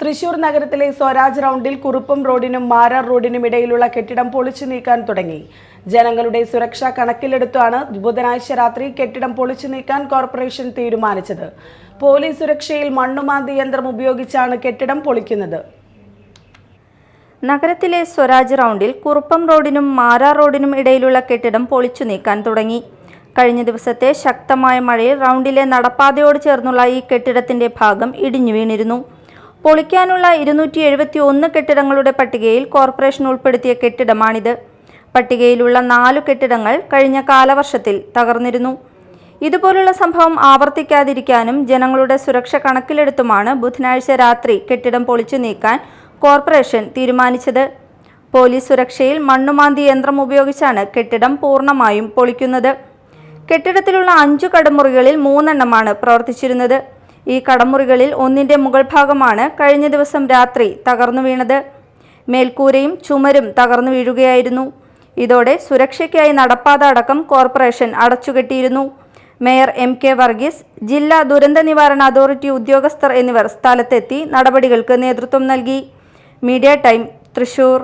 തൃശൂർ നഗരത്തിലെ സ്വരാജ് റൗണ്ടിൽ കുറുപ്പം റോഡിനും മാരാർ റോഡിനും ഇടയിലുള്ള കെട്ടിടം പൊളിച്ചു നീക്കാൻ തുടങ്ങി. ജനങ്ങളുടെ സുരക്ഷ കണക്കിലെടുത്താണ് ബുധനാഴ്ച രാത്രി കെട്ടിടം പൊളിച്ചു നീക്കാൻ കോർപ്പറേഷൻ തീരുമാനിച്ചത്. പോലീസ് സുരക്ഷയിൽ മണ്ണുമാന്തി യന്ത്രം ഉപയോഗിച്ചാണ് കെട്ടിടം പൊളിക്കുന്നത്. നഗരത്തിലെ സ്വരാജ് റൗണ്ടിൽ കുറുപ്പം റോഡിനും മാരാർ റോഡിനും ഇടയിലുള്ള കെട്ടിടം പൊളിച്ചു നീക്കാൻ തുടങ്ങി. കഴിഞ്ഞ ദിവസത്തെ ശക്തമായ മഴയിൽ റൗണ്ടിലെ നടപ്പാതയോട് ചേർന്നുള്ള ഈ കെട്ടിടത്തിന്റെ ഭാഗം ഇടിഞ്ഞു വീണിരുന്നു. പൊളിക്കാനുള്ള ഇരുന്നൂറ്റി എഴുപത്തി ഒന്ന് കെട്ടിടങ്ങളുടെ പട്ടികയിൽ കോർപ്പറേഷൻ ഉൾപ്പെടുത്തിയ കെട്ടിടമാണിത്. പട്ടികയിലുള്ള നാലു കെട്ടിടങ്ങൾ കഴിഞ്ഞ കാലവർഷത്തിൽ തകർന്നിരുന്നു. ഇതുപോലുള്ള സംഭവം ആവർത്തിക്കാതിരിക്കാനും ജനങ്ങളുടെ സുരക്ഷ കണക്കിലെടുത്തുമാണ് ബുധനാഴ്ച രാത്രി കെട്ടിടം പൊളിച്ചു നീക്കാൻ കോർപ്പറേഷൻ തീരുമാനിച്ചത്. പോലീസ് സുരക്ഷയിൽ മണ്ണുമാന്തി യന്ത്രം ഉപയോഗിച്ചാണ് കെട്ടിടം പൂർണമായും പൊളിക്കുന്നത്. കെട്ടിടത്തിലുള്ള അഞ്ചു കടമുറികളിൽ മൂന്നെണ്ണമാണ് പ്രവർത്തിച്ചിരുന്നത്. ഈ കടമുറികളിൽ ഒന്നിന്റെ മുകൾ ഭാഗമാണ് കഴിഞ്ഞ ദിവസം രാത്രി തകർന്നു വീണത്. മേൽക്കൂരയും ചുമരും തകർന്നു വീഴുകയായിരുന്നു. ഇതോടെ സുരക്ഷയ്ക്കായി നടപ്പാത അടക്കം കോർപ്പറേഷൻ അടച്ചുകെട്ടിയിരുന്നു. മേയർ എം കെ വർഗീസ് ജില്ലാ ദുരന്ത നിവാരണ അതോറിറ്റി ഉദ്യോഗസ്ഥർ എന്നിവർ സ്ഥലത്തെത്തി നടപടികൾക്ക് നേതൃത്വം നൽകി. Media time Thrissur.